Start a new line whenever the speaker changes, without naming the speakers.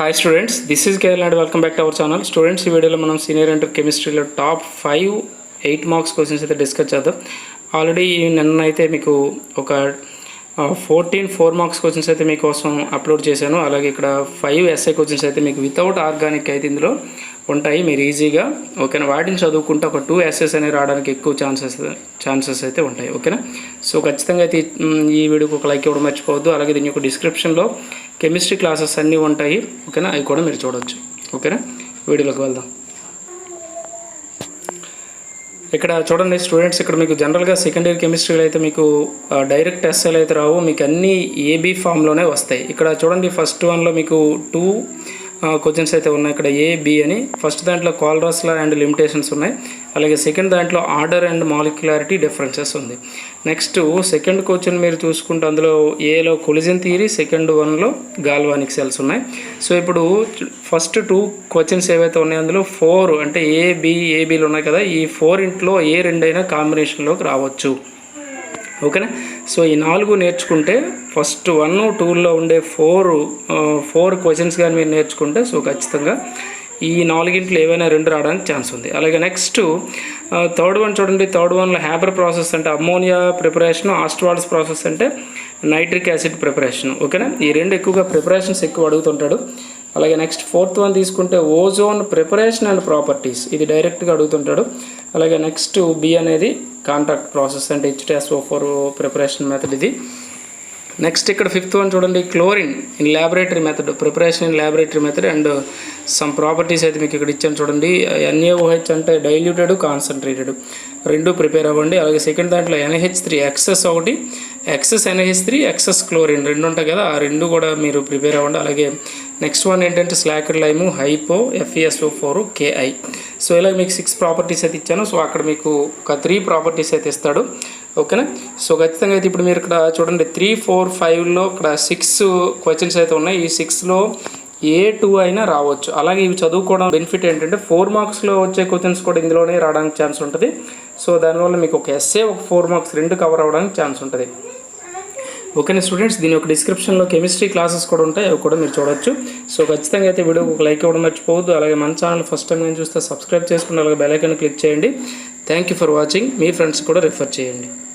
Hi students this is Kerala and welcome back to our channel students ఈ వీడియోలో మనం senior and కెమిస్ట్రీలో top five eight marks questions అయితే discuss చేద్దాం. Already నిన్న అయితే మీకు ఒక ఫోర్టీన్ ఫోర్ మార్క్స్ క్వశ్చన్స్ అయితే మీకోసం అప్లోడ్ చేశాను. అలాగే ఇక్కడ ఫైవ్ ఎస్ఐ క్వశ్చన్స్ అయితే మీకు వితౌట్ ఆర్గానిక్ అయితే ఇందులో ఉంటాయి. మీరు ఈజీగా ఓకేనా? వాటిని చదువుకుంటే ఒక టూ ఎస్ఎస్ అనేవి రావడానికి ఎక్కువ ఛాన్సెస్ ఛాన్సెస్ అయితే ఉంటాయి. ఓకేనా? సో ఖచ్చితంగా అయితే ఈ- ఈ వీడియోకి ఒక లైక్ ఇవ్వడం మర్చిపోవద్దు. అలాగే దీని యొక్క డిస్క్రిప్షన్లో కెమిస్ట్రీ క్లాసెస్ అన్నీ ఉంటాయి. ఓకేనా? అవి కూడా మీరు చూడవచ్చు ఓకేనా? వీడియోలోకి వెళ్దాం. ఇక్కడ చూడండి స్టూడెంట్స్ ఇక్కడ మీకు జనరల్గా సెకండ్ ఇయర్ కెమిస్ట్రీలో అయితే మీకు డైరెక్ట్ ఎస్ఎల్ అయితే రావు. మీకు అన్నీ ఏబీ ఫామ్లోనే వస్తాయి. ఇక్కడ చూడండి ఫస్ట్ వన్లో మీకు టూ క్వశ్చన్స్ అయితే ఉన్నాయి. ఇక్కడ ఏ బి అని. ఫస్ట్ దాంట్లో కాలరస్లా అండ్ లిమిటేషన్స్ ఉన్నాయి. అలాగే సెకండ్ దాంట్లో ఆర్డర్ అండ్ మాలిక్యులారిటీ డిఫరెన్సెస్ ఉంది. నెక్స్ట్ సెకండ్ క్వశ్చన్ మీరు చూసుకుంటే అందులో ఏలో కొలిజన్ థియరీ సెకండ్ వన్లో గాల్వానిక్ సెల్స్ ఉన్నాయి. సో ఇప్పుడు ఫస్ట్ టూ క్వశ్చన్స్ ఏవైతే ఉన్నాయో అందులో ఫోర్ అంటే ఏ బి ఏబీలు ఉన్నాయి కదా. ఈ ఫోర్ ఇంట్లో ఏ రెండైనా కాంబినేషన్లోకి రావచ్చు. ఓకేనా? సో ఈ నాలుగు నేర్చుకుంటే ఫస్ట్ వన్ టూలో ఉండే ఫోర్ ఫోర్ క్వశ్చన్స్ కానీ మీరు నేర్చుకుంటే సో ఖచ్చితంగా ఈ నాలుగింట్లో ఏవైనా రెండు రావడానికి ఛాన్స్ ఉంది. అలాగే నెక్స్ట్ థర్డ్ వన్ చూడండి. థర్డ్ వన్లో హ్యాబర్ ప్రాసెస్ అంటే అమ్మోనియా ప్రిపరేషన్ ఆస్ట్రాల్స్ ప్రాసెస్ అంటే నైట్రిక్ యాసిడ్ ప్రిపరేషన్ ఓకేనా? ఈ రెండు ఎక్కువగా ప్రిపరేషన్స్ ఎక్కువ అడుగుతుంటాడు. అలాగే నెక్స్ట్ ఫోర్త్ వన్ తీసుకుంటే ఓజోన్ ప్రిపరేషన్ అండ్ ప్రాపర్టీస్ ఇది డైరెక్ట్గా అడుగుతుంటాడు. అలాగే నెక్స్ట్ బి అనేది కాంట్రాక్ట్ ప్రాసెస్ అంటే H T S O four preparation method ఇది. నెక్స్ట్ ఇక్కడ ఫిఫ్త్ వన్ చూడండి chlorine in laboratory method preparation in laboratory method and some properties అయితే మీకు ఇక్కడ ఇచ్చాను చూడండి. ఎన్ఏఓహెచ్ అంటే డైల్యూటెడ్ కాన్సన్ట్రేటెడ్ రెండు ప్రిపేర్ అవ్వండి. అలాగే సెకండ్ దాంట్లో ఎన్హెచ్ త్రీ ఎక్సెస్ ఒకటి excess N H three excess chlorine రెండు ఉంటాయి కదా ఆ రెండు కూడా మీరు ప్రిపేర్ అవ్వండి. అలాగే నెక్స్ట్ వన్ ఏంటంటే slaked lime hypo F E S O four K I so ఇలా మీకు సిక్స్ ప్రాపర్టీస్ అయితే ఇచ్చాను. సో అక్కడ మీకు ఒక త్రీ ప్రాపర్టీస్ అయితే ఇస్తాడు. ఓకేనా? సో ఖచ్చితంగా అయితే ఇప్పుడు మీరు ఇక్కడ చూడండి త్రీ ఫోర్ ఫైవ్లో ఇక్కడ సిక్స్ క్వశ్చన్స్ అయితే ఉన్నాయి. ఈ సిక్స్లో ఏ టూ అయినా రావచ్చు. అలాగే ఇవి చదువుకోవడం బెనిఫిట్ ఏంటంటే ఫోర్ మార్క్స్లో వచ్చే క్వశ్చన్స్ కూడా ఇందులోనే రావడానికి ఛాన్స్ ఉంటుంది. సో దానివల్ల మీకు ఒక ఎస్ఏ ఒక ఫోర్ మార్క్స్ రెండు కవర్ అవ్వడానికి ఛాన్స్ ఉంటుంది. ఓకేనా స్టూడెంట్స్? దీని యొక్క డిస్క్రిప్షన్లో కెమిస్ట్రీ క్లాసెస్ కూడా ఉంటాయి అవి కూడా మీరు చూడొచ్చు. సో ఖచ్చితంగా అయితే వీడియోకి ఒక లైక్ ఇవ్వడం మర్చిపోవద్దు. అలాగే మన ఛానల్ ఫస్ట్ టైం నేను చూస్తే సబ్స్క్రైబ్ చేసుకుని అలాగే బెల్ ఐకాన్ క్లిక్ చేయండి. థ్యాంక్ యూ ఫర్ వాచింగ్ మీ ఫ్రెండ్స్ కూడా రిఫర్ చేయండి.